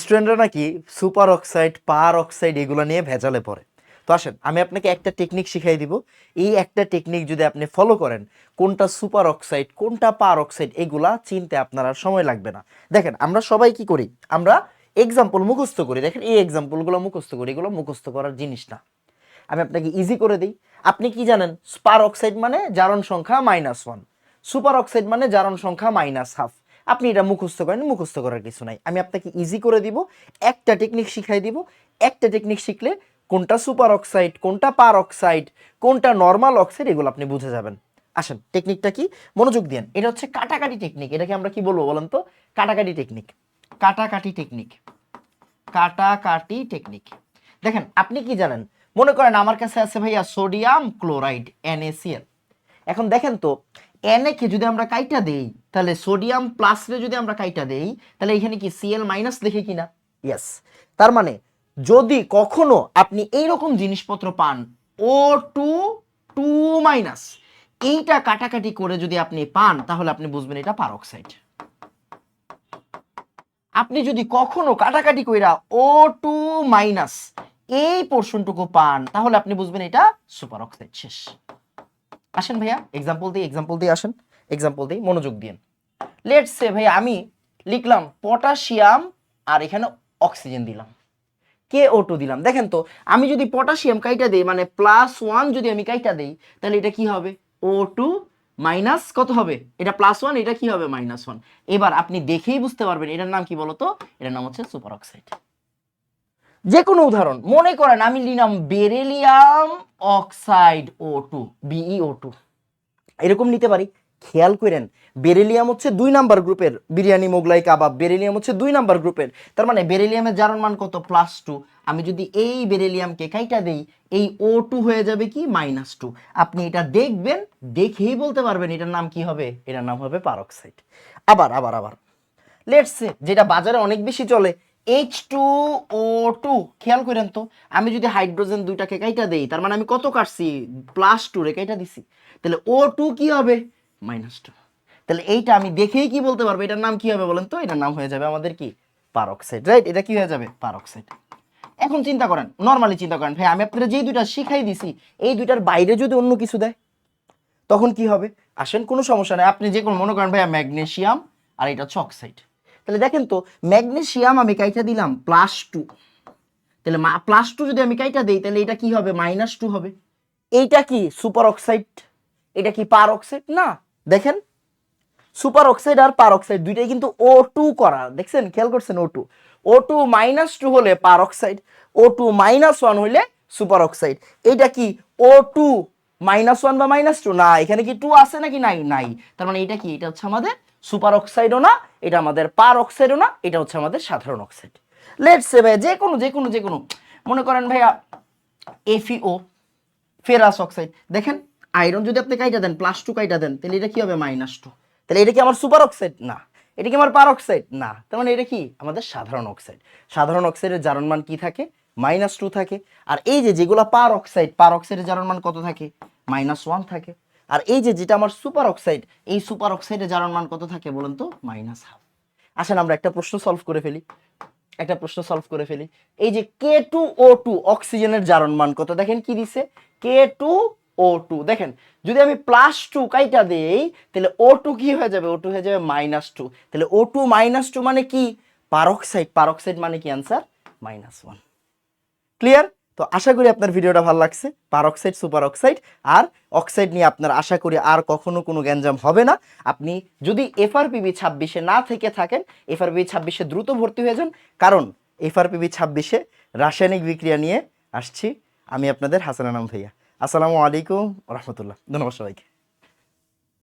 স্টুডেন্টরা নাকি super oxide, পার oxide এগুলো নিয়ে ভেজালে পড়ে। তো আসেন, আমি আপনাকে একটা টেকনিক শিখাই দিব। এই একটা টেকনিক যদি আপনি ফলো করেন, কোনটা সুপার অক্সাইড, কোনটা পার অক্সাইড, এগুলা চিনতে আপনার আর সময় লাগবে না। দেখেন, আমরা সবাই কি করি? আমরা এক্সাম্পল মুখস্থ করি। দেখেন, এই এক্সাম্পলগুলো মুখস্থ করি, এগুলো মুখস্থ করার জিনিস না। আমি আপনাকে ইজি করে দিই। আপনি কি জানেন? স্পার অক্সাইড মানে জারণ সংখ্যা মাইনাস ওয়ান সুপার অক্সাইড মানে জারণ সংখ্যা মাইনাস হাফ আপনি এটা মুখস্থ করেন, মুখস্থ করার কিছু নাই। আমি আপনাকে ইজি করে দিব, একটা টেকনিক শিখাই দিব। একটা টেকনিক শিখলে কোনটা সুপার অক্সাইড কোনটা পার অক্সাইড কোনটা নর্মাল অক্সাইড এগুলো আপনি বুঝে যাবেন। আসেন টেকনিকটা কি? মনোযোগ দিন এটা হচ্ছে কাটাকাটি টেকনিক এটাকে আমরা কি বলব বলেন তো? কাটাকাটি টেকনিক কাটাকাটি টেকনিক কাটাকাটি টেকনিক দেখেন, আপনি কি জানেন? মনে করেন আমার কাছে আছে ভাইয়া সোডিয়াম ক্লোরাইড NaCl এখন দেখেন তো কে যদি আমরা কাইটা দেই, তাহলে সোডিয়াম প্লাস রে যদি আমরা কাইটা দেই, তাহলে এখানে কি সিএল মাইনাস লিখে কিনা ইয়েস তার মানে যদি কখনো আপনি এই রকম জিনিসপত্র পান ও টু টু মাইনাস এইটা কাটাকাটি করে যদি আপনি পান, তাহলে আপনি বুঝবেন এটা পারক্সাইড আপনি যদি কখনো কাটাকাটি কইরা ও টু মাইনাস এই পোর্শনটুকু পান, তাহলে আপনি বুঝবেন এটা সুপার অক্সাইড শেষ। আসেন ভাইয়া এক্সাম্পল দিই এক্সাম্পল দিয়ে আসেন এক্সাম্পল দিয়ে মনোযোগ দিন লেটস সে ভাইয়া আমি লিখলাম পটাশিয়াম আর এখানে অক্সিজেন দিলাম। কে ও টু দিলাম। দেখেন তো, আমি যদি পটাশিয়াম কাইটা দেই মানে প্লাস ওয়ান যদি আমি কাইটা দেই, তাহলে এটা কি হবে? ও টু মাইনাস কত হবে? এটা প্লাস ওয়ান এটা কি হবে? মাইনাস ওয়ান এবার আপনি দেখেই বুঝতে পারবেন, এটার নাম কি বলতো? এটার নাম হচ্ছে সুপার অক্সাইড যে কোনো উদাহরণ, মনে করেন আমি নিলাম beryllium oxide O two B E O two এরকম নিতে পারি। খেয়াল করেন, বেরেলিয়াম হচ্ছে দুই নাম্বার গ্রুপের বিরিয়ানি, মোগলাই, কাবাব। বেরেলিয়াম হচ্ছে দুই নাম্বার গ্রুপের। তার মানে বেরেলিয়ামের জারণ মান কত? প্লাস টু আমি যদি এই বেরেলিয়ামকে কাইটা দেই, এই ও টু হয়ে যাবে কি? মাইনাস টু আপনি এটা দেখবেন, দেখেই বলতে পারবেন এটার নাম কি হবে? এটার নাম হবে পারক্সাইড আবার আবার আবার। লেটস যেটা বাজারে অনেক বেশি চলে এইচ টু ও টু খেয়াল করেন তো, আমি যদি হাইড্রোজেন দুইটাকে কাইটা দেই, তার মানে আমি কত কাটছি? প্লাস টু রে কাইটা দিছি। তাহলে ও টু কি হবে? মাইনাস টু তাহলে এইটা আমি দেখেই কি বলতে পারব? এটার নাম কি হবে বলেন তো? এটার নাম হয়ে যাবে আমাদের কি? পারক্সাইড রাইট এটা কি হয়ে যাবে? পারক্সাইড এখন চিন্তা করেন নর্মালি চিন্তা করেন, ভাই, আমি আপনাদের যেই দুইটা শিখাই দিছি, এই দুইটার বাইরে যদি অন্য কিছু দেয়, তখন কি হবে? আসেন, কোনো সমস্যা নেই। আপনি যে কোনো মনে করেন ভাইয়া ম্যাগনেশিয়াম আর এটা হচ্ছে অক্সাইড তাহলে দেখেন তো ম্যাগনেশিয়াম আমি কাইটা দিলাম প্লাস টু তাহলে প্লাস টু যদি আমি কাইটা দিই, তাহলে এটা কি হবে? মাইনাস টু হবে। এইটা কি সুপার অক্সাইড এটা কি পার অক্সাইড না, দেখেন। সুপার অক্সাইড আর পার অক্সাইড দুইটাই কিন্তু ও টু করা। দেখছেন? খেয়াল করছেন O two O two minus two হলে peroxide O two minus one হলে সুপার অক্সাইড এইটা কি ও টু মাইনাস ওয়ান বা মাইনাস টু না, এখানে কি টু আছে নাকি নাই? নাই। তার মানে এটা কি? এটা হচ্ছে আমাদের সুপার অক্সাইডও না, এটা আমাদের পার অক্সাইডও না, এটা হচ্ছে আমাদের সাধারণ অক্সাইড। লেটস সে ভাই যে কোনো যে কোনো যে কোনো, মনে করেন ভাইয়া এফিও ফেরাস অক্সাইড দেখেন আয়রন যদি আপনি কাইটা দেন প্লাস টু কাইটা দেন, তাহলে এটা কি হবে? মাইনাস টু তাহলে এটা কি আমার সুপার অক্সাইড? না। এটা কি আমার পার অক্সাইড? না। তার মানে এটা কি? আমাদের সাধারণ অক্সাইড। সাধারণ অক্সাইডের জারণ মান কি থাকে? মাইনাস টু থাকে। আর এই যে যেগুলো পার অক্সাইড, পার অক্সাইডের জারণ মান কত থাকে? মাইনাস ওয়ান থাকে। আর এই যে যেটা আমার সুপার অক্সাইড, এই সুপার অক্সাইডের জারণ মান কত থাকে বলুন তো? Minus half. আসেন আমরা একটা প্রশ্ন সলভ করে ফেলি। একটা প্রশ্ন সলভ করে ফেলি। এই যে কে টু ও টু অক্সিজেনের জারণ মান কত? দেখেন কি দিছে? কে টু ও টু দেখেন, যদি আমি প্লাস টু কাইটা দেই, তাহলে ও টু কি হয়ে যাবে? ও টু হয়ে যাবে মাইনাস টু তাহলে ও টু মাইনাস টু মানে কি? পারক্সাইড পারক্সাইড মানে কি? অ্যান্সার মাইনাস ওয়ান ক্লিয়ার তো আশা করি আপনার ভিডিওটা ভালো লাগছে। পারক্সাইড সুপার অক্সাইড আর অক্সাইড নিয়ে আপনার আশা করি আর কখনো কোনো গ্যাঞ্জাম হবে না। আপনি যদি এফআরপিবি ছাব্বিশে না থেকে থাকেন, এফআরপিবি ছাব্বিশে দ্রুত ভর্তি হয়ে যান। কারণ এফআরপিবি ছাব্বিশে রাসায়নিক বিক্রিয়া নিয়ে আসছি আমি আপনাদের হাসান আনাম ভাইয়া। আসসালামু আলাইকুম রহমতুল্লাহ। ধন্যবাদ সবাইকে।